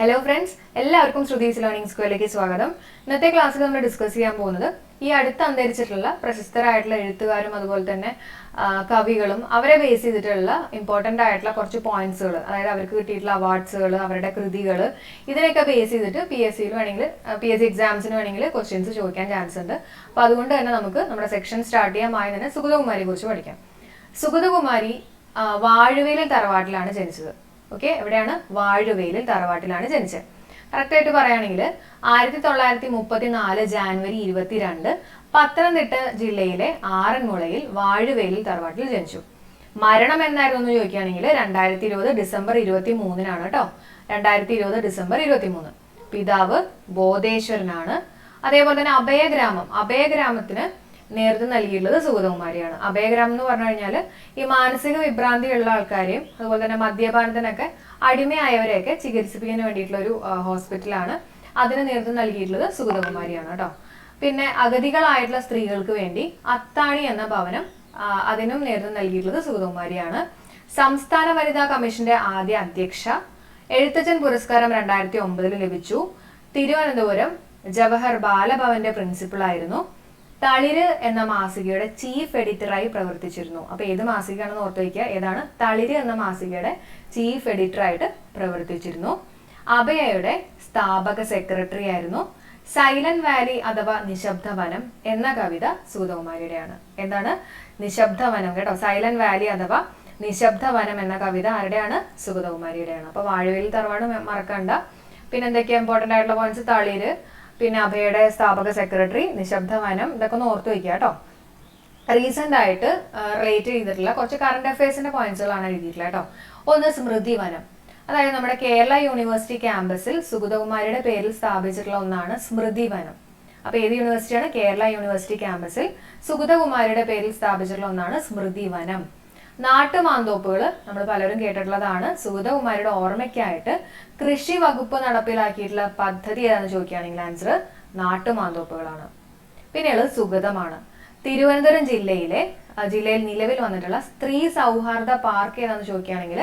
Hello friends എല്ലാവർക്കും Shruthi's learning സ്കൂളിലേക്ക് സ്വാഗതം. ഇന്നത്തെ ക്ലാസ്സിൽ നമ്മൾ ഡിസ്കസ് ചെയ്യാൻ പോകുന്നത് ഈ അടുത്ത് അന്തരിച്ചിട്ടുള്ള പ്രശസ്തരായിട്ടുള്ള എഴുത്തുകാരും അതുപോലെ തന്നെ കവികളും അവരെ ബേസ് ചെയ്തിട്ടുള്ള ഇമ്പോർട്ടന്റ് ആയിട്ടുള്ള കുറച്ച് പോയിന്റ്സുകൾ അതായത് അവർക്ക് കിട്ടിയിട്ടുള്ള അവാർഡ്സുകൾ അവരുടെ കൃതികൾ ഇതിനൊക്കെ ബേസ് ചെയ്തിട്ട് പി എസ് സിയിൽ വേണമെങ്കിൽ പി എസ് സി എക്സാംസിന് വേണമെങ്കിൽ ക്വസ്റ്റ്യൻസ് ചോദിക്കാൻ ചാൻസ് ഉണ്ട്. അപ്പോൾ അതുകൊണ്ട് തന്നെ നമുക്ക് നമ്മുടെ സെക്ഷൻ സ്റ്റാർട്ട് ചെയ്യാൻ ആയി തന്നെ സുഗതകുമാരിയെ കുറിച്ച് പഠിക്കാം. സുഗതകുമാരി വാഴുവേലി തറവാട്ടിലാണ് ജനിച്ചത്. ഓക്കെ? എവിടെയാണ്? വാഴുവയിൽ തറവാട്ടിലാണ് ജനിച്ചത്. കറക്റ്റ് ആയിട്ട് പറയുകയാണെങ്കിൽ ആയിരത്തി തൊള്ളായിരത്തി മുപ്പത്തി നാല് ജാനുവരി ഇരുപത്തിരണ്ട് പത്തനംതിട്ട ജില്ലയിലെ ആറന്മുളയിൽ വാഴുവേലിൽ തറവാട്ടിൽ ജനിച്ചു. മരണം എന്നായിരുന്നു എന്ന് ചോദിക്കുകയാണെങ്കിൽ രണ്ടായിരത്തി ഇരുപത് ഡിസംബർ ഇരുപത്തി മൂന്നിനാണ് കേട്ടോ. രണ്ടായിരത്തി ഇരുപത് ഡിസംബർ ഇരുപത്തി മൂന്ന് പിതാവ് ബോധേശ്വരനാണ്. അതേപോലെ തന്നെ അഭയഗ്രാമം. അഭയഗ്രാമത്തിന് നേതൃത്വം നൽകിയിട്ടുള്ളത് സുഗതകുമാരിയാണ്. അഭയഗ്രാമം എന്ന് പറഞ്ഞു കഴിഞ്ഞാൽ ഈ മാനസിക വിഭ്രാന്തിയുള്ള ആൾക്കാരെയും അതുപോലെ തന്നെ മദ്യപാനത്തിനൊക്കെ അടിമയായവരെയൊക്കെ ചികിത്സിപ്പിക്കാൻ വേണ്ടിയിട്ടുള്ള ഒരു ഹോസ്പിറ്റലാണ്. അതിന് നേതൃത്വം നൽകിയിട്ടുള്ളത് സുഗതകുമാരിയാണ് കേട്ടോ. പിന്നെ അഗതികളായിട്ടുള്ള സ്ത്രീകൾക്ക് വേണ്ടി അത്താണി എന്ന ഭവനം അതിനും നേതൃത്വം നൽകിയിട്ടുള്ളത് സുഗതകുമാരിയാണ്. സംസ്ഥാന വനിതാ കമ്മീഷന്റെ ആദ്യ അധ്യക്ഷ എഴുത്തച്ഛൻ പുരസ്കാരം രണ്ടായിരത്തി ഒമ്പതിൽ ലഭിച്ചു. തിരുവനന്തപുരം ജവഹർ ബാലഭവന്റെ പ്രിൻസിപ്പൾ ആയിരുന്നു തളിര് എന്ന മാസികയുടെ ചീഫ് എഡിറ്ററായി പ്രവർത്തിച്ചിരുന്നു. അപ്പൊ ഏത് മാസികയാണെന്ന് ഓർത്ത് വയ്ക്കുക. ഏതാണ്? തളിര് എന്ന മാസികയുടെ ചീഫ് എഡിറ്ററായിട്ട് പ്രവർത്തിച്ചിരുന്നു. അഭയയുടെ സ്ഥാപക സെക്രട്ടറി ആയിരുന്നു. സൈലന്റ് വാലി അഥവാ നിശബ്ദ വനം എന്ന കവിത സൂതകുമാരിയുടെയാണ്. എന്താണ്? നിശബ്ദ വനം കേട്ടോ. സൈലന്റ് വാലി അഥവാ നിശബ്ദ വനം എന്ന കവിത ആരുടെയാണ്? സുഗതകുമാരിയുടെയാണ് അപ്പൊ വാഴവേലി തറവാട് മറക്കണ്ട. പിന്നെ എന്തൊക്കെയാ ഇമ്പോർട്ടന്റ് ആയിട്ടുള്ള പോയിന്റ്സ് തളിര് പിന്നെ അഭയുടെ സ്ഥാപക സെക്രട്ടറി നിശബ്ദ വനം ഇതൊക്കെ ഒന്ന് ഓർത്ത് വയ്ക്കുക കേട്ടോ. റീസെന്റ് ആയിട്ട് റിലേറ്റ് ചെയ്തിട്ടുള്ള കുറച്ച് കറണ്ട് അഫയേഴ്സിന്റെ പോയിന്റ്സുകളാണ് എഴുതിയിട്ടുള്ളത് കേട്ടോ. ഒന്ന് സ്മൃതി വനം. അതായത് നമ്മുടെ കേരള യൂണിവേഴ്സിറ്റി ക്യാമ്പസിൽ സുഗതകുമാരിയുടെ പേരിൽ സ്ഥാപിച്ചിട്ടുള്ള ഒന്നാണ് സ്മൃതി വനം. അപ്പൊ ഏത് യൂണിവേഴ്സിറ്റിയാണ്? കേരള യൂണിവേഴ്സിറ്റി ക്യാമ്പസിൽ സുഗതകുമാരിയുടെ പേരിൽ സ്ഥാപിച്ചിട്ടുള്ള ഒന്നാണ് സ്മൃതി വനം. നാട്ടുമാന്തോപ്പുകൾ നമ്മൾ പലരും കേട്ടിട്ടുള്ളതാണ്. സുഗതകുമാരിയുടെ ഓർമ്മയ്ക്കായിട്ട് കൃഷി വകുപ്പ് നടപ്പിലാക്കിയിട്ടുള്ള പദ്ധതി ഏതാണെന്ന് ചോദിക്കുകയാണെങ്കിൽ ആൻസർ നാട്ടുമാന്തോപ്പുകളാണ്. പിന്നെയുള്ളത് സുഗതമാണ്. തിരുവനന്തപുരം ജില്ലയിലെ ജില്ലയിൽ നിലവിൽ വന്നിട്ടുള്ള സ്ത്രീ സൗഹാർദ്ദ പാർക്ക് ഏതാണെന്ന് ചോദിക്കുകയാണെങ്കിൽ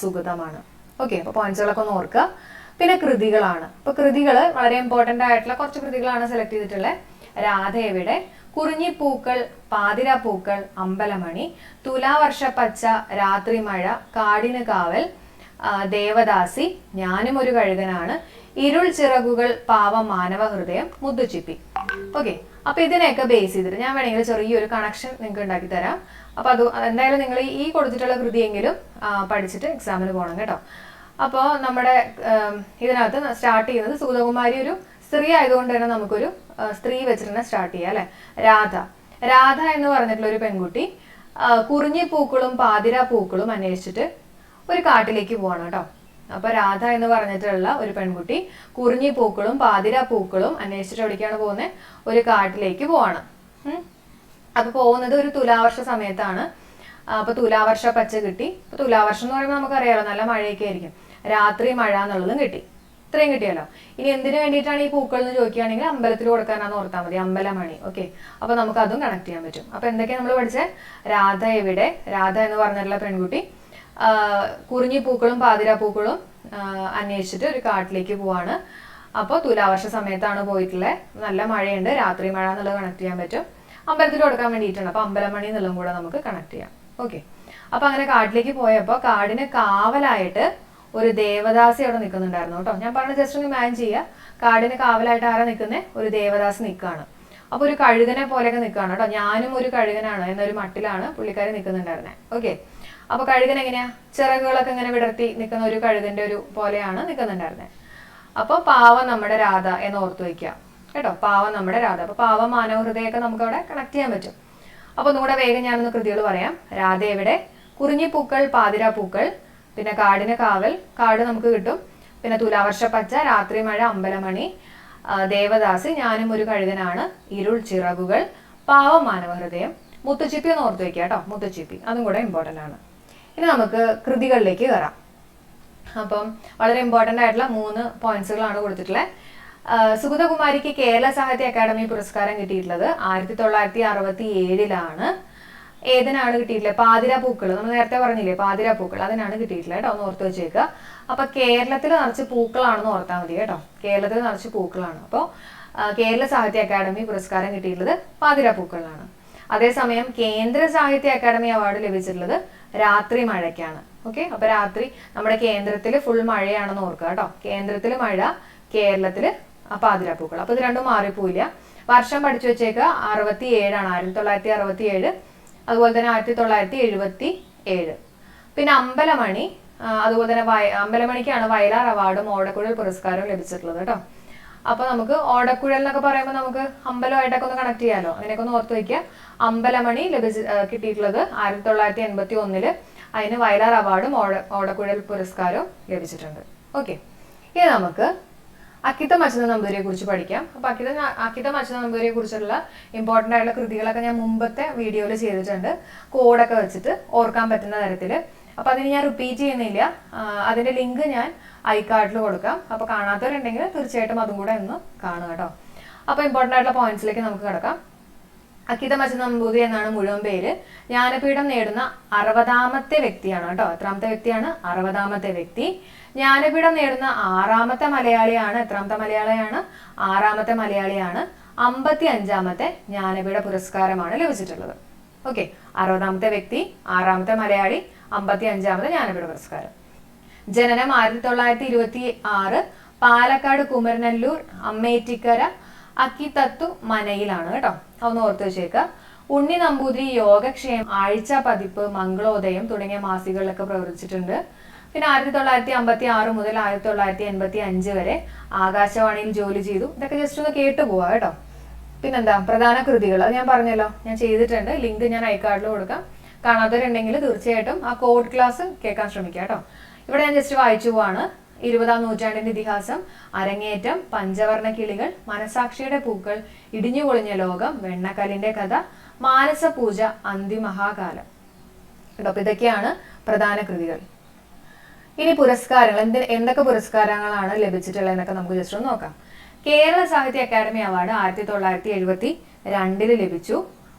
സുഗതമാണ്. ഓക്കെ അപ്പൊ പോയിന്റ്സുകളൊക്കെ ഒന്ന് ഓർക്കുക. പിന്നെ കൃതികളാണ്. അപ്പൊ കൃതികൾ വളരെ ഇമ്പോർട്ടന്റ് ആയിട്ടുള്ള കുറച്ച് കൃതികളാണ് സെലക്ട് ചെയ്തിട്ടുള്ളത്. രാധയുടെ കുറിഞ്ഞിപ്പൂക്കൾ പാതിരാപ്പൂക്കൾ അമ്പലമണി തുലാവർഷ പച്ച രാത്രിമഴ കാടിന് കാവൽ ദേവദാസി ഞാനും ഒരു കഴുകനാണ് ഇരുൾ ചിറകുകൾ പാവം മാനവ ഹൃദയം മുദ്ദുച്ചിപ്പി ഓക്കെ അപ്പൊ ഇതിനെയൊക്കെ ബേസ് ചെയ്തിട്ട് ഞാൻ വേണമെങ്കിൽ ചെറിയൊരു കണക്ഷൻ നിങ്ങൾക്ക് ഉണ്ടാക്കി തരാം. അപ്പൊ അത് എന്തായാലും നിങ്ങൾ ഈ കൊടുത്തിട്ടുള്ള കൃതിയെങ്കിലും പഠിച്ചിട്ട് എക്സാമിന് പോകണം കേട്ടോ. അപ്പോൾ നമ്മുടെ ഇതിനകത്ത് സ്റ്റാർട്ട് ചെയ്യുന്നത് സുഗതകുമാരി ഒരു സ്ത്രീ ആയതുകൊണ്ട് തന്നെ നമുക്കൊരു സ്ത്രീ വെച്ചിട്ട് സ്റ്റാർട്ട് ചെയ്യാം അല്ലെ? രാധ. രാധ എന്ന് പറഞ്ഞിട്ടുള്ള ഒരു പെൺകുട്ടി കുറിഞ്ഞി പൂക്കളും പാതിര പൂക്കളും അന്വേഷിച്ചിട്ട് ഒരു കാട്ടിലേക്ക് പോവാണ് കേട്ടോ. അപ്പൊ രാധ എന്ന് പറഞ്ഞിട്ടുള്ള ഒരു പെൺകുട്ടി കുറിഞ്ഞി പൂക്കളും പാതിര പൂക്കളും അന്വേഷിച്ചിട്ട് എവിടേക്കാണ് പോകുന്നത് ഒരു കാട്ടിലേക്ക് പോവാണ്. അപ്പൊ പോകുന്നത് ഒരു തുലാവർഷ സമയത്താണ്. അപ്പൊ തുലാവർഷ പച്ച കിട്ടി. തുലാവർഷം എന്ന് പറയുമ്പോൾ നമുക്കറിയാലോ നല്ല മഴയൊക്കെ ആയിരിക്കും. രാത്രി മഴ എന്നുള്ളതും കിട്ടി. ഇത്രയും കിട്ടിയല്ലോ. ഇനി എന്തിനു വേണ്ടിയിട്ടാണ് ഈ പൂക്കൾ എന്ന് ചോദിക്കുകയാണെങ്കിൽ അമ്പലത്തിൽ കൊടുക്കാനാന്ന് ഓർത്താൽ മതി. അമ്പലമണി. ഓക്കെ അപ്പൊ നമുക്ക് അതും കണക്ട് ചെയ്യാൻ പറ്റും. അപ്പൊ എന്തൊക്കെയാ നമ്മൾ പഠിച്ചത് രാധ എവിടെ? രാധ എന്ന് പറഞ്ഞിട്ടുള്ള പെൺകുട്ടി കുറിഞ്ഞി പൂക്കളും പാതിര പൂക്കളും അന്വേഷിച്ചിട്ട് ഒരു കാട്ടിലേക്ക് പോവാണ്. അപ്പോൾ തുലാവർഷ സമയത്താണ് പോയിട്ടുള്ളത് നല്ല മഴയുണ്ട്. രാത്രി മഴ എന്നുള്ളത് കണക്ട് ചെയ്യാൻ പറ്റും. അമ്പലത്തിൽ കൊടുക്കാൻ വേണ്ടിയിട്ടാണ്. അപ്പോൾ അമ്പലമണി എന്നുള്ളതും കൂടെ നമുക്ക് കണക്ട് ചെയ്യാം. ഓക്കെ അപ്പൊ അങ്ങനെ കാട്ടിലേക്ക് പോയപ്പോൾ കാടിന് കാവലായിട്ട് ഒരു ദേവദാസി അവിടെ നിൽക്കുന്നുണ്ടായിരുന്നു കേട്ടോ. ഞാൻ പറഞ്ഞ ജസ്റ്റ് ഒന്ന് ഇമാജിൻ ചെയ്യുക. കാടിന് കാവലായിട്ട് ആരാ നിൽക്കുന്നത് ഒരു ദേവദാസി നിൽക്കുകയാണ് അപ്പോൾ ഒരു കഴുകനെ പോലെയൊക്കെ നിൽക്കുകയാണ് കേട്ടോ. ഞാനും ഒരു കഴുകനാണ് എന്നൊരു മട്ടിലാണ് പുള്ളിക്കാരി നിൽക്കുന്നുണ്ടായിരുന്നത് ഓക്കെ അപ്പോൾ കഴുകൻ എങ്ങനെയാ? ചിറകുകളൊക്കെ ഇങ്ങനെ വിടർത്തി നിൽക്കുന്ന ഒരു കഴുകന്റെ ഒരു പോലെയാണ് നിൽക്കുന്നുണ്ടായിരുന്നത് അപ്പോൾ പാവം നമ്മുടെ രാധ എന്ന് ഓർത്തു വയ്ക്കുക. കേട്ടോ? പാവം നമ്മുടെ രാധ. അപ്പോൾ പാവം മാനവഹൃദയൊക്കെ നമുക്ക് അവിടെ കണക്ട് ചെയ്യാൻ പറ്റും. അപ്പോൾ ഒന്നുകൂടെ വേഗം ഞാനൊന്ന് കൃതികൾ പറയാം. രാധ എവിടെ? കുറിഞ്ഞിപ്പൂക്കൾ പാതിരാപ്പൂക്കൾ പിന്നെ കാടിന് കാവൽ കാട് നമുക്ക് കിട്ടും. പിന്നെ തുലാവർഷ പച്ച രാത്രി മഴ അമ്പലമണി ദേവദാസി ഞാനും ഒരു കഴുകനാണ് ഇരുൾ ചിറകുകൾ പാവം മാനവഹൃദയം. മുത്തുച്ചിപ്പി ഒന്ന് ഓർത്ത് വെക്കുക കേട്ടോ മുത്തുച്ചിപ്പി. അതും കൂടെ ഇമ്പോർട്ടന്റ് ആണ്. ഇനി നമുക്ക് കൃതികളിലേക്ക് കയറാം. അപ്പം വളരെ ഇമ്പോർട്ടന്റ് ആയിട്ടുള്ള മൂന്ന് പോയിന്റ്സുകളാണ് കൊടുത്തിട്ടുള്ളത് സുഗതകുമാരിക്ക് കേരള സാഹിത്യ അക്കാദമി പുരസ്കാരം കിട്ടിയിട്ടുള്ളത് ആയിരത്തി തൊള്ളായിരത്തി അറുപത്തി ഏഴിലാണ്. ഏതിനാണ് കിട്ടിയിട്ടില്ല. പാതിര പൂക്കൾ നമ്മൾ നേരത്തെ പറഞ്ഞില്ലേ പാതിര പൂക്കൾ അതിനാണ് കിട്ടിയിട്ടുള്ളത് കേട്ടോ ഒന്ന് ഓർത്ത് വെച്ചേക്കുക അപ്പൊ കേരളത്തിൽ നിറച്ച് പൂക്കളാണെന്ന് ഓർത്താൽ മതി കേട്ടോ. കേരളത്തിൽ നിറച്ച് പൂക്കളാണ്. അപ്പോൾ കേരള സാഹിത്യ അക്കാദമി പുരസ്കാരം കിട്ടിയിട്ടുള്ളത് പാതിര പൂക്കളിലാണ് അതേസമയം കേന്ദ്ര സാഹിത്യ അക്കാദമി അവാർഡ് ലഭിച്ചിട്ടുള്ളത് രാത്രി മഴയ്ക്കാണ്. ഓക്കെ? അപ്പൊ രാത്രി നമ്മുടെ കേന്ദ്രത്തിൽ ഫുൾ മഴയാണെന്ന് ഓർക്കുക കേട്ടോ. കേന്ദ്രത്തിൽ മഴ കേരളത്തിൽ പാതിര പാതിരാപ്പൂക്കൾ അപ്പൊ ഇത് രണ്ടും മാറിപ്പോയില്ല. വർഷം പഠിച്ചു വെച്ചേക്ക് അറുപത്തി ഏഴാണ് ആയിരത്തി തൊള്ളായിരത്തി അറുപത്തി ഏഴ് അതുപോലെ തന്നെ ആയിരത്തി തൊള്ളായിരത്തി എഴുപത്തി ഏഴ് പിന്നെ അമ്പലമണി അതുപോലെ തന്നെ വയ അമ്പലമണിക്കാണ് വയലാർ അവാർഡും ഓടക്കുഴൽ പുരസ്കാരവും ലഭിച്ചിട്ടുള്ളത് കേട്ടോ. അപ്പൊ നമുക്ക് ഓടക്കുഴൽ എന്നൊക്കെ പറയുമ്പോൾ നമുക്ക് അമ്പലമായിട്ടൊക്കെ ഒന്ന് കണക്ട് ചെയ്യാലോ? അങ്ങനെയൊക്കെ ഒന്ന് ഓർത്ത് വയ്ക്കുക. അമ്പലമണി ലഭിച്ച് കിട്ടിയിട്ടുള്ളത് ആയിരത്തി തൊള്ളായിരത്തി എൺപത്തി ഒന്നിൽ അതിന് വയലാർ അവാർഡും ഓട ഓടക്കുഴൽ പുരസ്കാരവും ലഭിച്ചിട്ടുണ്ട്. ഓക്കെ. ഇനി നമുക്ക് അക്കിത്തം മച്ചന നമ്പൂതിരിയെ കുറിച്ച് പഠിക്കാം. അപ്പൊ അക്കിത അക്കിത്തം മച്ചന നമ്പൂതിരിയെ കുറിച്ചുള്ള ഇമ്പോർട്ടന്റ് ആയിട്ടുള്ള കൃതികളൊക്കെ ഞാൻ മുമ്പത്തെ വീഡിയോയിൽ ചെയ്തിട്ടുണ്ട്. കോഡൊക്കെ വെച്ചിട്ട് ഓർക്കാൻ പറ്റുന്ന തരത്തിൽ. അപ്പൊ അതിന് ഞാൻ റിപ്പീറ്റ് ചെയ്യുന്നില്ല. അതിന്റെ ലിങ്ക് ഞാൻ ഐ കാർഡിൽ കൊടുക്കാം. അപ്പൊ കാണാത്തവരുണ്ടെങ്കിൽ തീർച്ചയായിട്ടും അതും കൂടെ ഒന്ന് കാണുക കേട്ടോ അപ്പൊ ഇമ്പോർട്ടന്റ് ആയിട്ടുള്ള പോയിന്റ്സിലേക്ക് നമുക്ക് കിടക്കാം. അക്കിതം അച്യുത നമ്പൂതിരി എന്നാണ് മുഴുവൻ പേര്. ജ്ഞാനപീഠം നേടുന്ന അറുപതാമത്തെ വ്യക്തിയാണ് കേട്ടോ. എത്രാമത്തെ വ്യക്തിയാണ്? അറുപതാമത്തെ വ്യക്തി. ജ്ഞാനപീഠം നേടുന്ന ആറാമത്തെ മലയാളിയാണ് എത്രാമത്തെ മലയാളിയാണ്? ആറാമത്തെ മലയാളിയാണ്. അമ്പത്തി അഞ്ചാമത്തെ ജ്ഞാനപീഠ പുരസ്കാരമാണ് ലഭിച്ചിട്ടുള്ളത്. ഓക്കെ അറുപതാമത്തെ വ്യക്തി ആറാമത്തെ മലയാളി അമ്പത്തി അഞ്ചാമത്തെ ജ്ഞാനപീഠ പുരസ്കാരം. ജനനം ആയിരത്തി തൊള്ളായിരത്തി ഇരുപത്തി ആറ് പാലക്കാട് കുമരനല്ലൂർ അമ്മേറ്റിക്കര അക്കിത്തത്തു മനയിലാണ് കേട്ടോ. അതൊന്ന് ഓർത്തു വെച്ചേക്കുക ഉണ്ണി നമ്പൂതിരി യോഗക്ഷേമം ആഴ്ച പതിപ്പ് മംഗളോദയം തുടങ്ങിയ മാസികകളിലൊക്കെ പ്രവർത്തിച്ചിട്ടുണ്ട്. പിന്നെ ആയിരത്തി തൊള്ളായിരത്തി അമ്പത്തി ആറ് മുതൽ ആയിരത്തി തൊള്ളായിരത്തി എൺപത്തി അഞ്ച് വരെ ആകാശവാണിയിൽ ജോലി ചെയ്തു. ഇതൊക്കെ ജസ്റ്റ് ഒന്ന് കേട്ടു പോവാ കേട്ടോ. പിന്നെന്താ? പ്രധാന കൃതികൾ. അത് ഞാൻ പറഞ്ഞല്ലോ. ഞാൻ ചെയ്തിട്ടുണ്ട്. ലിങ്ക് ഞാൻ ഐക്കാർഡിൽ കൊടുക്കാം. കാണാത്തവരുണ്ടെങ്കിൽ തീർച്ചയായിട്ടും ആ കോഡ് ക്ലാസ് കേൾക്കാൻ ശ്രമിക്കുക കേട്ടോ. ഇവിടെ ഞാൻ ജസ്റ്റ് വായിച്ചു പോവാണ്. ഇരുപതാം നൂറ്റാണ്ടിന്റെ ഇതിഹാസം. അരങ്ങേറ്റം പഞ്ചവർണ കിളികൾ മനസാക്ഷിയുടെ പൂക്കൾ ഇടിഞ്ഞു പൊളിഞ്ഞ ലോകം വെണ്ണക്കലിന്റെ കഥ മാനസപൂജ അന്തിമഹാകാലം. കേട്ടോ. ഇതൊക്കെയാണ് പ്രധാന കൃതികൾ. ഇനി പുരസ്കാരങ്ങൾ എന്ത് എന്തൊക്കെ പുരസ്കാരങ്ങളാണ് ലഭിച്ചിട്ടുള്ളത് എന്നൊക്കെ നമുക്ക് ജസ്റ്റ് ഒന്ന് നോക്കാം. കേരള സാഹിത്യ അക്കാദമി അവാർഡ് ആയിരത്തി തൊള്ളായിരത്തി എഴുപത്തി രണ്ടിൽ ലഭിച്ചു.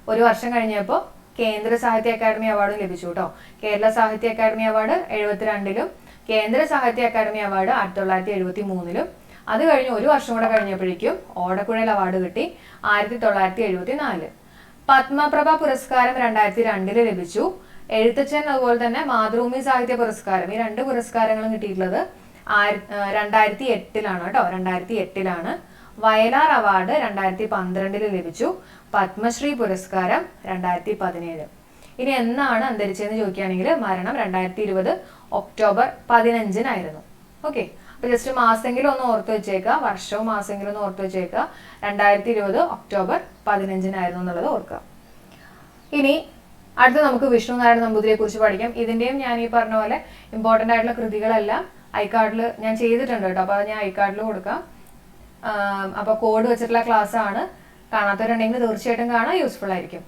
ഒരു വർഷം കഴിഞ്ഞപ്പോൾ കേന്ദ്ര സാഹിത്യ അക്കാദമി അവാർഡും ലഭിച്ചു കേട്ടോ കേരള സാഹിത്യ അക്കാദമി അവാർഡ് എഴുപത്തിരണ്ടിലും കേന്ദ്ര സാഹിത്യ അക്കാദമി അവാർഡ് ആയിരത്തി തൊള്ളായിരത്തി എഴുപത്തി മൂന്നിലും അത് കഴിഞ്ഞ് ഒരു വർഷം കൂടെ കഴിഞ്ഞപ്പോഴേക്കും ഓടക്കുഴൽ അവാർഡ് കിട്ടി ആയിരത്തി തൊള്ളായിരത്തി എഴുപത്തി നാല് പത്മപ്രഭ പുരസ്കാരം രണ്ടായിരത്തി രണ്ടിൽ ലഭിച്ചു. എഴുത്തച്ഛൻ അതുപോലെ തന്നെ മാതൃഭൂമി സാഹിത്യ പുരസ്കാരം. ഈ രണ്ട് പുരസ്കാരങ്ങളും കിട്ടിയിട്ടുള്ളത് രണ്ടായിരത്തി എട്ടിലാണ് കേട്ടോ. രണ്ടായിരത്തി എട്ടിലാണ്. വയലാർ അവാർഡ് രണ്ടായിരത്തി പന്ത്രണ്ടിൽ ലഭിച്ചു. പത്മശ്രീ പുരസ്കാരം രണ്ടായിരത്തി പതിനേഴ്. ഇനി എന്നാണ് അന്തരിച്ചതെന്ന് ചോദിക്കുകയാണെങ്കിൽ മരണം രണ്ടായിരത്തി ഇരുപത് ഒക്ടോബർ പതിനഞ്ചിനായിരുന്നു. ഓക്കെ. അപ്പൊ ജസ്റ്റ് മാസെങ്കിലും ഒന്ന് ഓർത്ത് വെച്ചേക്കുക. വർഷവും മാസെങ്കിലും ഒന്ന് ഓർത്ത് വെച്ചേക്കുക. രണ്ടായിരത്തി ഇരുപത് ഒക്ടോബർ പതിനഞ്ചിനായിരുന്നു എന്നുള്ളത് ഓർക്കുക. ഇനി അടുത്ത നമുക്ക് വിഷ്ണു നാരായണ നമ്പൂതിരിയെ കുറിച്ച് പഠിക്കാം. ഇതിന്റെയും ഞാൻ ഈ പറഞ്ഞ പോലെ ഇമ്പോർട്ടന്റ് ആയിട്ടുള്ള കൃതികളെല്ലാം ഐക്കാർഡിൽ ഞാൻ ചെയ്തിട്ടുണ്ട് കേട്ടോ. അപ്പൊ അത് ഞാൻ ഐക്കാർഡിൽ കൊടുക്കാം. അപ്പോൾ അപ്പൊ കോഡ് വെച്ചിട്ടുള്ള ക്ലാസ് ആണ്. കാണാത്തവരുണ്ടെങ്കിൽ തീർച്ചയായിട്ടും കാണാൻ യൂസ്ഫുൾ ആയിരിക്കും.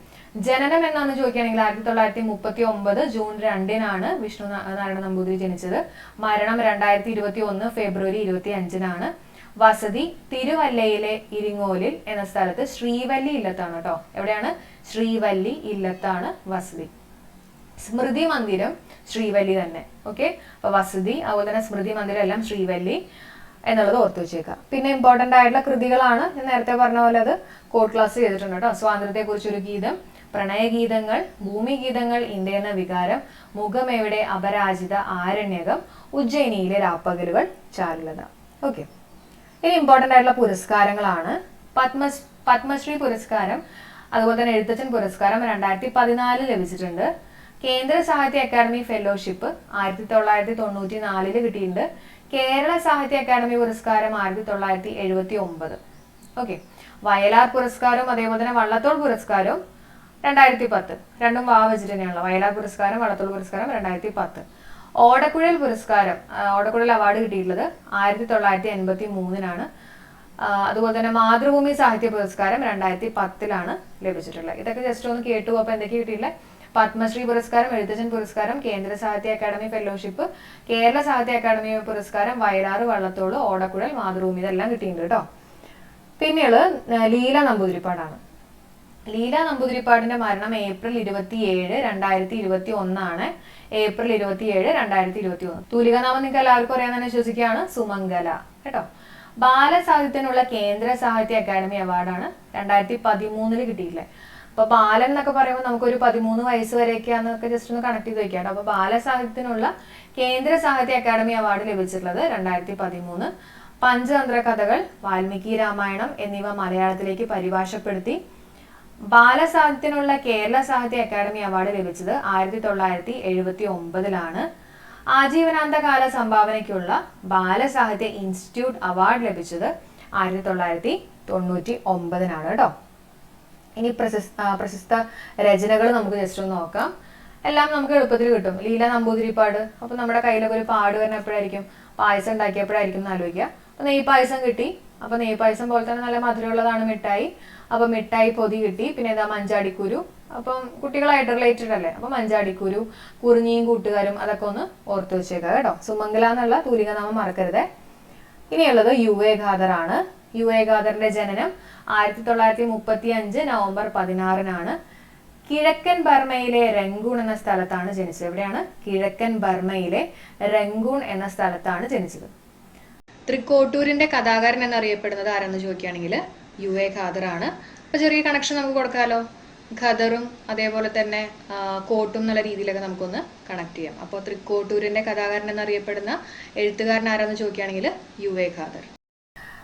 ജനനം എന്നാന്ന് ചോദിക്കുകയാണെങ്കിൽ ആയിരത്തി തൊള്ളായിരത്തി മുപ്പത്തി ഒമ്പത് ജൂൺ രണ്ടിനാണ് വിഷ്ണു നാരായണ നമ്പൂതിരി ജനിച്ചത്. മരണം രണ്ടായിരത്തി ഇരുപത്തി ഒന്ന് ഫെബ്രുവരി ഇരുപത്തി അഞ്ചിനാണ് വസതി തിരുവല്ലയിലെ ഇരിങ്ങോലിൽ എന്ന സ്ഥലത്ത് ശ്രീവല്ലി ഇല്ലത്താണ് കേട്ടോ. എവിടെയാണ്? ശ്രീവല്ലി ഇല്ലത്താണ് വസതി. സ്മൃതി മന്ദിരം ശ്രീവല്ലി തന്നെ. ഓക്കെ അപ്പൊ വസതി അതുപോലെ തന്നെ സ്മൃതി മന്ദിരം എല്ലാം ശ്രീവല്ലി എന്നുള്ളത് ഓർത്തു വെച്ചേക്കാം. പിന്നെ ഇമ്പോർട്ടന്റ് ആയിട്ടുള്ള കൃതികളാണ് ഞാൻ നേരത്തെ പറഞ്ഞ പോലെ അത് കോഡ് ക്ലാസ് ചെയ്തിട്ടുണ്ട് കേട്ടോ. സ്വാതന്ത്ര്യത്തെ കുറിച്ചൊരു ഗീതം പ്രണയഗീതങ്ങൾ ഭൂമിഗീതങ്ങൾ ഇന്ത്യ എന്ന വികാരം മുഖമെവിടെ അപരാജിത ആരണ്യകം ഉജ്ജയിനിയിലെ രാപ്പകലുകൾ ചാരുലത. ഓക്കെ ഇനി ഇമ്പോർട്ടന്റ് ആയിട്ടുള്ള പുരസ്കാരങ്ങളാണ്. പത്മ പത്മശ്രീ പുരസ്കാരം അതുപോലെ തന്നെ എഴുത്തച്ഛൻ പുരസ്കാരം രണ്ടായിരത്തി പതിനാലിൽ ലഭിച്ചിട്ടുണ്ട്. കേന്ദ്ര സാഹിത്യ അക്കാദമി ഫെലോഷിപ്പ് ആയിരത്തി തൊള്ളായിരത്തി തൊണ്ണൂറ്റി നാലിൽ കിട്ടിയിട്ടുണ്ട്. കേരള സാഹിത്യ അക്കാദമി പുരസ്കാരം ആയിരത്തി തൊള്ളായിരത്തി എഴുപത്തി ഒമ്പത് ഓക്കെ വയലാർ പുരസ്കാരവും അതേപോലെ തന്നെ വള്ളത്തോൾ പുരസ്കാരവും രണ്ടായിരത്തി പത്ത് രണ്ടും വാ വെച്ചിട്ട് തന്നെയാണല്ലോ. വയലാർ പുരസ്കാരം വള്ളത്തോൾ പുരസ്കാരം രണ്ടായിരത്തി പത്ത് ഓടക്കുഴൽ പുരസ്കാരം ഓടക്കുഴൽ അവാർഡ് കിട്ടിയിട്ടുള്ളത് ആയിരത്തി തൊള്ളായിരത്തി എൺപത്തി മൂന്നിനാണ് അതുപോലെ തന്നെ മാതൃഭൂമി സാഹിത്യ പുരസ്കാരം രണ്ടായിരത്തി പത്തിലാണ് ലഭിച്ചിട്ടുള്ളത്. ഇതൊക്കെ ജസ്റ്റ് ഒന്ന് കേട്ടു അപ്പൊ എന്തൊക്കെ കിട്ടിയില്ലേ പത്മശ്രീ പുരസ്കാരം എഴുത്തച്ഛൻ പുരസ്കാരം കേന്ദ്ര സാഹിത്യ അക്കാദമി ഫെലോഷിപ്പ് കേരള സാഹിത്യ അക്കാദമി പുരസ്കാരം വയലാറ് വള്ളത്തോൾ ഓടക്കുഴൽ മാതൃഭൂമി ഇതെല്ലാം കിട്ടിയിട്ടുണ്ട് കേട്ടോ. പിന്നെയുള്ളത് ലീല നമ്പൂതിരിപ്പാടാണ്. ലീല നമ്പൂതിരിപ്പാടിന്റെ മരണം ഏപ്രിൽ ഇരുപത്തി ഏഴ് രണ്ടായിരത്തി ഇരുപത്തി ഒന്നാണ് ഏപ്രിൽ ഇരുപത്തിയേഴ് രണ്ടായിരത്തി ഇരുപത്തി ഒന്ന് തൂലികാനാമം നിങ്ങൾക്ക് എല്ലാവർക്കും അറിയാമെന്ന് വിശ്വസിക്കുകയാണ് സുമംഗല കേട്ടോ? ബാലസാഹിത്യത്തിനുള്ള കേന്ദ്ര സാഹിത്യ അക്കാദമി അവാർഡാണ് രണ്ടായിരത്തി പതിമൂന്നിൽ കിട്ടിയിട്ടില്ലേ? അപ്പൊ ബാലൻ എന്നൊക്കെ പറയുമ്പോൾ നമുക്കൊരു പതിമൂന്ന് വയസ്സ് വരെയൊക്കെയാണെന്നൊക്കെ ജസ്റ്റ് ഒന്ന് കണക്ട് ചെയ്ത് വെക്കാം അപ്പൊ ബാലസാഹിത്യത്തിനുള്ള കേന്ദ്ര സാഹിത്യ അക്കാദമി അവാർഡ് ലഭിച്ചിട്ടുള്ളത് രണ്ടായിരത്തി പതിമൂന്ന് പഞ്ചതന്ത്ര കഥകൾ വാൽമീകി രാമായണം എന്നിവ മലയാളത്തിലേക്ക് പരിഭാഷപ്പെടുത്തി ബാലസാഹിത്യത്തിനുള്ള കേരള സാഹിത്യ അക്കാദമി അവാർഡ് ലഭിച്ചത് ആയിരത്തി തൊള്ളായിരത്തി എഴുപത്തി ഒമ്പതിലാണ് ആജീവനാന്ത കാല സംഭാവനയ്ക്കുള്ള ബാലസാഹിത്യ ഇൻസ്റ്റിറ്റ്യൂട്ട് അവാർഡ് ലഭിച്ചത് ആയിരത്തി തൊള്ളായിരത്തി തൊണ്ണൂറ്റി ഒമ്പതിനാണ് കേട്ടോ. ഇനി പ്രശസ്ത പ്രശസ്ത രചനകൾ നമുക്ക് ജസ്റ്റ് ഒന്ന് നോക്കാം. എല്ലാം നമുക്ക് എളുപ്പത്തിൽ കിട്ടും. ലീല നമ്പൂതിരിപ്പാട്. അപ്പൊ നമ്മുടെ കയ്യിലൊക്കെ ഒരു പാട് വരുന്ന എപ്പോഴായിരിക്കും പായസം ഉണ്ടാക്കിയപ്പോഴായിരിക്കും എന്ന് ആലോചിക്കുക. അപ്പൊ നെയ്യ് പായസം കിട്ടി. അപ്പൊ നെയ്പായസം പോലെ തന്നെ നല്ല മധുരമുള്ളതാണ് മിഠായി. അപ്പൊ മിഠായി പൊതി കിട്ടി. പിന്നെ ഇതാ മഞ്ചാടിക്കുരു. അപ്പം കുട്ടികളായിട്ട് റിലേറ്റഡ് അല്ലേ? അപ്പൊ മഞ്ചാടിക്കുരു കുറിഞ്ഞിയും കൂട്ടുകാരും അതൊക്കെ ഒന്ന് ഓർത്ത് വെച്ചേക്കുക കേട്ടോ. സുമംഗല എന്നുള്ള തൂലിക നാമം മറക്കരുതേ. ഇനിയുള്ളത് യു എ ആണ്. യു എ ഖാദറിന്റെ ജനനം ആയിരത്തി തൊള്ളായിരത്തി മുപ്പത്തി അഞ്ച് നവംബർ പതിനാറിനാണ്. കിഴക്കൻ ബർമയിലെ രംഗൂൺ എന്ന സ്ഥലത്താണ് ജനിച്ചത്. എവിടെയാണ്? കിഴക്കൻ ബർമയിലെ രംഗൂൺ എന്ന സ്ഥലത്താണ് ജനിച്ചത്. തൃക്കോട്ടൂരിന്റെ കഥാകാരൻ എന്നറിയപ്പെടുന്നത് ആരെന്ന് ചോദിക്കുകയാണെങ്കിൽ യു എ ഖാദർ ആണ്. അപ്പൊ ചെറിയ കണക്ഷൻ നമുക്ക് കൊടുക്കാമല്ലോ ഖദറും അതേപോലെ തന്നെ കോട്ടും എന്നുള്ള രീതിയിലൊക്കെ നമുക്കൊന്ന് കണക്ട് ചെയ്യാം. അപ്പോൾ തൃക്കോട്ടൂരിന്റെ കഥാകാരൻ എന്നറിയപ്പെടുന്ന എഴുത്തുകാരൻ ആരാന്ന് ചോദിക്കുകയാണെങ്കിൽ യു എ ഖാദർ.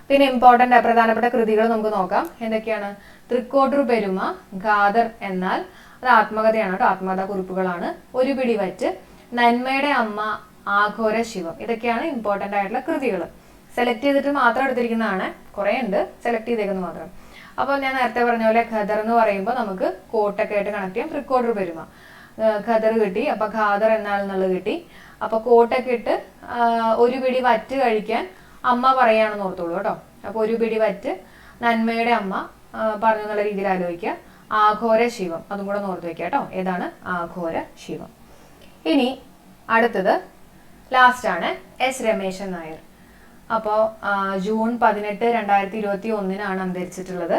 പിന്നെ ഇമ്പോർട്ടന്റ് പ്രധാനപ്പെട്ട കൃതികൾ നമുക്ക് നോക്കാം. എന്തൊക്കെയാണ്? തൃക്കോട്ടൂർ പെരുമ ഖാദർ എന്നാൽ അത് ആത്മകഥയാണ് കേട്ടോ. ആത്മകഥാ കുറിപ്പുകളാണ്. ഒരു പിടി വറ്റ് നന്മയുടെ അമ്മ ആഘോര ശിവം. ഇതൊക്കെയാണ് ഇമ്പോർട്ടന്റ് ആയിട്ടുള്ള കൃതികൾ സെലക്ട് ചെയ്തിട്ട് മാത്രം എടുത്തിരിക്കുന്നതാണ്. കുറേ ഉണ്ട്. സെലക്ട് ചെയ്തേക്കുന്നത് മാത്രം. അപ്പോൾ ഞാൻ നേരത്തെ പറഞ്ഞ പോലെ ഖദർ എന്ന് പറയുമ്പോൾ നമുക്ക് കോട്ടൊക്കെ ആയിട്ട് കണക്ട് ചെയ്യാം. റിക്കോർഡർ പെരുമ. ഖദർ കിട്ടി. അപ്പൊ ഖാദർ എന്നാൽ എന്നുള്ളത് കിട്ടി. അപ്പൊ കോട്ടൊക്കെ ഇട്ട് ഒരു പിടി വറ്റ് കഴിക്കാൻ അമ്മ പറയാണെന്ന് ഓർത്തോളൂ കേട്ടോ. അപ്പൊ ഒരു പിടി വറ്റ് നന്മയുടെ അമ്മ പറഞ്ഞു എന്നുള്ള രീതിയിൽ ആലോചിക്കുക. ആഘോര ശിവം. അതും കൂടെ ഓർത്ത് വെക്കുക കേട്ടോ. ഏതാണ്? ആഘോര ശിവം. ഇനി അടുത്തത് ലാസ്റ്റ് ആണ്. എസ് രമേശൻ നായർ. അപ്പോൾ ജൂൺ പതിനെട്ട് രണ്ടായിരത്തി ഇരുപത്തി ഒന്നിനാണ് അന്തരിച്ചിട്ടുള്ളത്.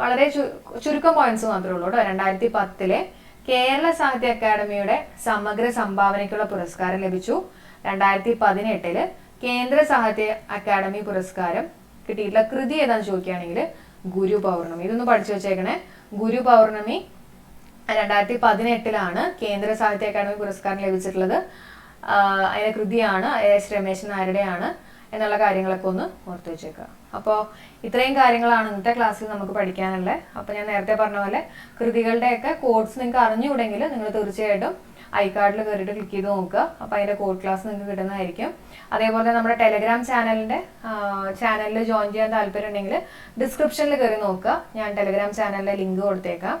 വളരെ ചുരുക്കം പോയിന്റ്സ് മാത്രമേ ഉള്ളൂ കേട്ടോ. രണ്ടായിരത്തി പത്തിലെ കേരള സാഹിത്യ അക്കാദമിയുടെ സമഗ്ര സംഭാവനയ്ക്കുള്ള പുരസ്കാരം ലഭിച്ചു. രണ്ടായിരത്തി പതിനെട്ടിൽ കേന്ദ്ര സാഹിത്യ അക്കാദമി പുരസ്കാരം കിട്ടിയിട്ടുള്ള കൃതി ഏതാന്ന് ചോദിക്കുകയാണെങ്കിൽ ഗുരു പൗർണമി. ഇതൊന്ന് പഠിച്ചു വെച്ചേക്കണേ. ഗുരു പൗർണമി രണ്ടായിരത്തി പതിനെട്ടിലാണ് കേന്ദ്ര സാഹിത്യ അക്കാദമി പുരസ്കാരം ലഭിച്ചിട്ടുള്ളത്. അതിന്റെ കൃതിയാണ് എസ് രമേശൻ നായരുടെയാണ്. എന്നുള്ള കാര്യങ്ങളൊക്കെ ഒന്ന് ഓർത്ത് വെച്ചേക്കുക. അപ്പോൾ ഇത്രയും കാര്യങ്ങളാണ് ഇന്നത്തെ ക്ലാസ്സിൽ നമുക്ക് പഠിക്കാനുള്ളത്. അപ്പോൾ ഞാൻ നേരത്തെ പറഞ്ഞ പോലെ കൃതികളുടെയൊക്കെ കോഡ്സ് നിങ്ങൾക്ക് അറിഞ്ഞുകൂടെങ്കിൽ നിങ്ങൾ തീർച്ചയായിട്ടും ഐ കാർഡിൽ കയറിയിട്ട് ക്ലിക്ക് ചെയ്ത് നോക്കുക. അപ്പോൾ അതിന്റെ കോഡ് ക്ലാസ് നിങ്ങൾക്ക് കിട്ടുന്നതായിരിക്കും. അതേപോലെ നമ്മുടെ ടെലഗ്രാം ചാനലിന്റെ ചാനലിൽ ജോയിൻ ചെയ്യാൻ താല്പര്യം ഉണ്ടെങ്കിൽ ഡിസ്ക്രിപ്ഷനിൽ കയറി നോക്കുക. ഞാൻ ടെലഗ്രാം ചാനലിലെ ലിങ്ക് കൊടുത്തേക്കാം.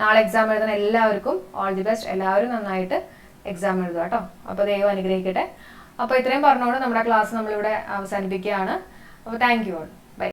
നാളെ എക്സാം എഴുതുന്ന എല്ലാവർക്കും ഓൾ ദി ബെസ്റ്റ് എല്ലാവരും നന്നായിട്ട് എക്സാം എഴുതുക കേട്ടോ. അപ്പോൾ ദൈവം അനുഗ്രഹിക്കട്ടെ. അപ്പോൾ ഇത്രയും പറഞ്ഞുകൊണ്ട് നമ്മുടെ ക്ലാസ് നമ്മളിവിടെ അവസാനിപ്പിക്കുകയാണ്. അപ്പോൾ താങ്ക് യു ഓൾ